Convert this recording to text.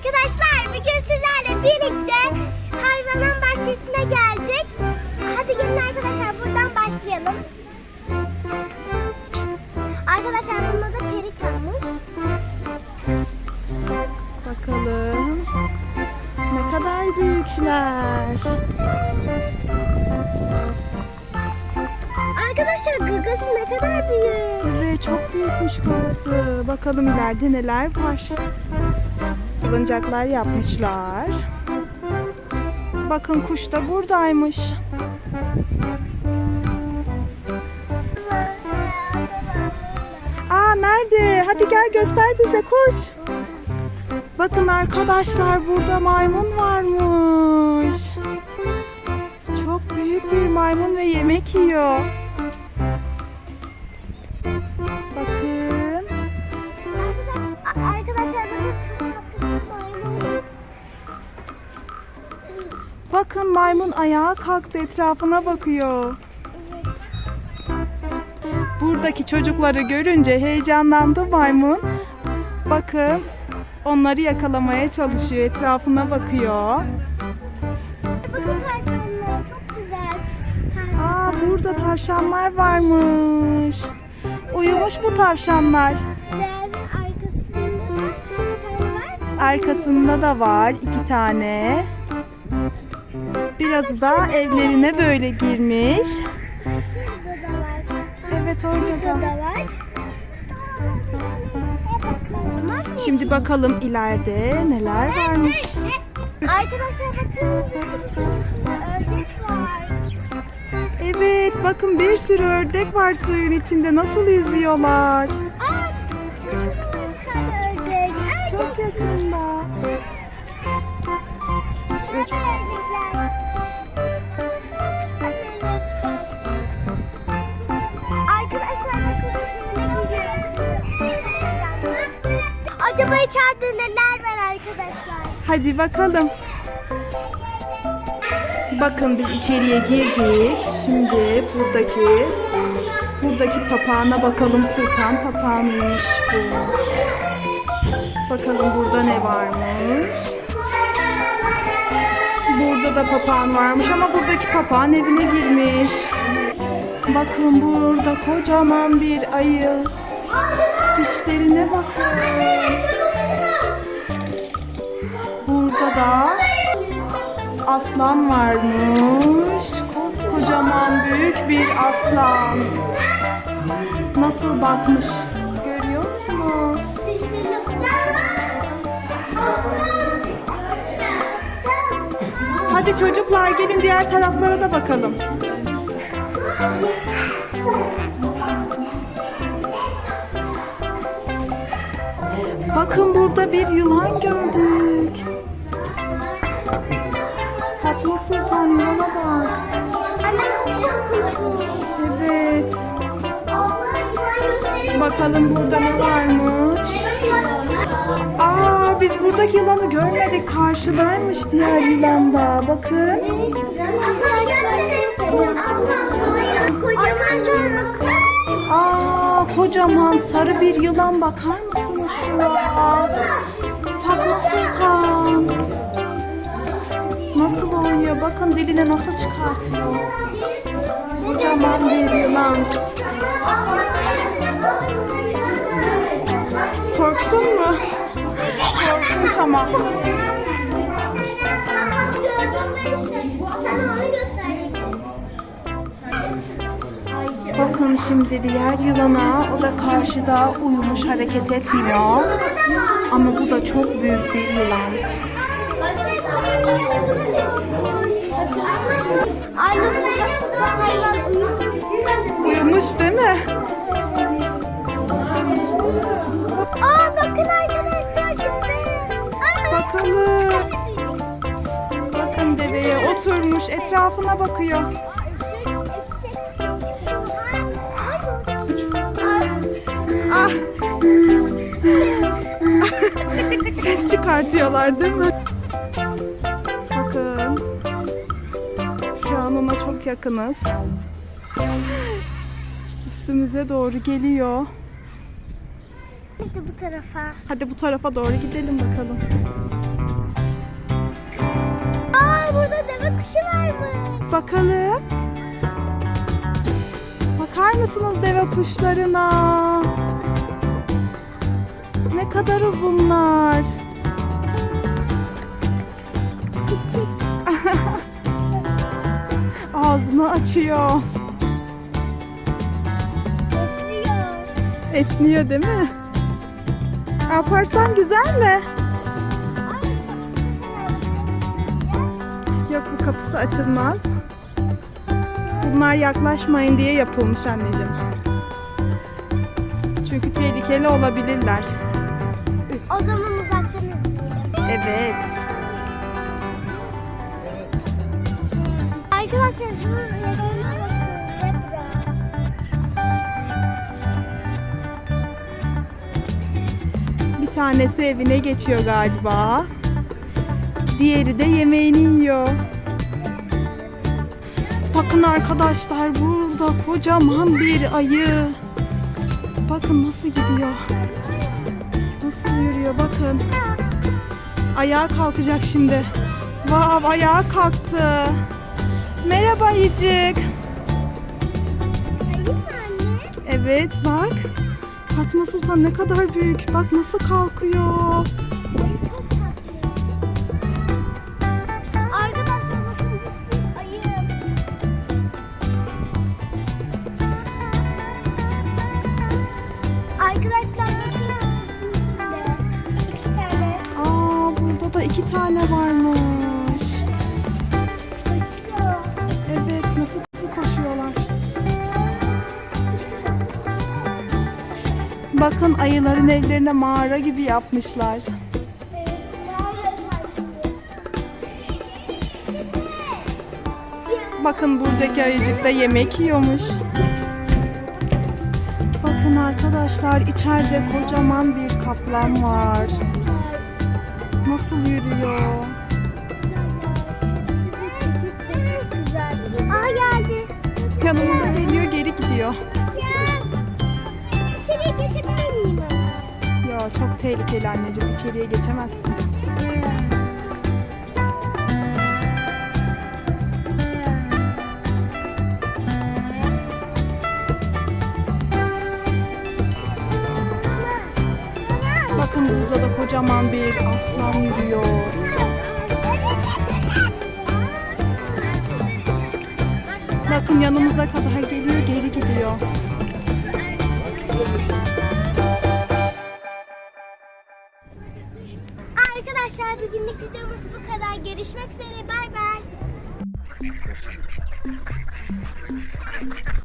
Arkadaşlar bugün sizlerle birlikte hayvanat bahçesine geldik. Hadi gelin arkadaşlar buradan başlayalım. Arkadaşlar bunda da peri kalmış. Bakalım. Ne kadar büyükler. Arkadaşlar gagası ne kadar büyük. Evet çok büyükmüş kafası. Bakalım ileride neler var. Salıncaklar yapmışlar. Bakın kuş da buradaymış. Aa nerede? Hadi gel göster bize koş. Bakın arkadaşlar burada maymun varmış. Çok büyük bir maymun ve yemek yiyor. Bakın maymun ayağa kalktı etrafına bakıyor. Buradaki çocukları görünce heyecanlandı maymun. Bakın onları yakalamaya çalışıyor etrafına bakıyor. Bakın. Aa burada tavşanlar varmış. Uyumuş bu tavşanlar. Arkasında da var iki tane. Birazı da evlerine böyle girmiş. Evet orada da. var. Şimdi bakalım ileride neler varmış. Arkadaşlar bakın. Ördek var. Evet bakın bir sürü ördek var suyun içinde nasıl yüzüyorlar. Aa, Çok yakında. İçeride neler var arkadaşlar? Hadi bakalım. Bakın biz içeriye girdik. Şimdi buradaki buradaki papağana bakalım sultan papağanıymış bu. Bakalım burada ne varmış. Burada da papağan varmış ama buradaki papağan evine girmiş. Bakın burada kocaman bir ayı. Dişlerine bakın. Burada da aslan varmış. Koskocaman büyük bir aslan. Nasıl bakmış? Görüyor musunuz? Hadi çocuklar gelin diğer taraflara da bakalım. Bakın burada bir yılan gördük. Bakalım burada ne varmış. Aa biz buradaki yılanı görmedik. Karşıdaymış diğer yılan da. Bakın. Aa kocaman sarı bir yılan bakar mısınız şuna? Fatma Sultan. Nasıl oynuyor? Bakın diline nasıl çıkartıyor. Kocaman bir yılan. Korktun mu? Korkunç ama. Bakın şimdi diğer yılana o da karşıda uyumuş hareket etmiyor. Ama bu da çok büyük bir yılan. Uyumuş değil mi? Oturmuş etrafına bakıyor. Ah. Ses çıkartıyorlar değil mi? Bakın. Şu an ona çok yakınız. Üstümüze doğru geliyor. Hadi bu tarafa. Hadi bu tarafa doğru gidelim bakalım. Bir bakalım. Bakar mısınız deve kuşlarına? Ne kadar uzunlar. Ağzını açıyor. Esniyor. Esniyor değil mi? Alparslan güzel mi? Kapısı açılmaz. Bunlar yaklaşmayın diye yapılmış anneciğim. Çünkü tehlikeli olabilirler. O zaman uzaktan izleyelim. Evet. Arkadaşlar. Bir tanesi evine geçiyor galiba. Diğeri de yemeğini yiyor. Bakın arkadaşlar burada kocaman bir ayı. Bakın nasıl gidiyor. Nasıl yürüyor bakın. Ayağa kalkacak şimdi. Vav ayağa kalktı. Merhaba ayıcık. Evet bak. Fatma Sultan ne kadar büyük. Bak nasıl kalkıyor. Tane varmış. Evet nasıl hızlı koşuyorlar. Bakın ayıların evlerine mağara gibi yapmışlar. Bakın buradaki ayıcık da yemek yiyormuş. Bakın arkadaşlar içeride kocaman bir kaplan var. Nasıl yürüyor? Aa geldi. Yanımıza geliyor geri gidiyor. Ya. İçeriye geçebilir miyim? Ya çok tehlikeli anneciğim içeriye geçemezsin. Kocaman bir aslan yürüyor. Bakın yanımıza kadar geliyor geri gidiyor.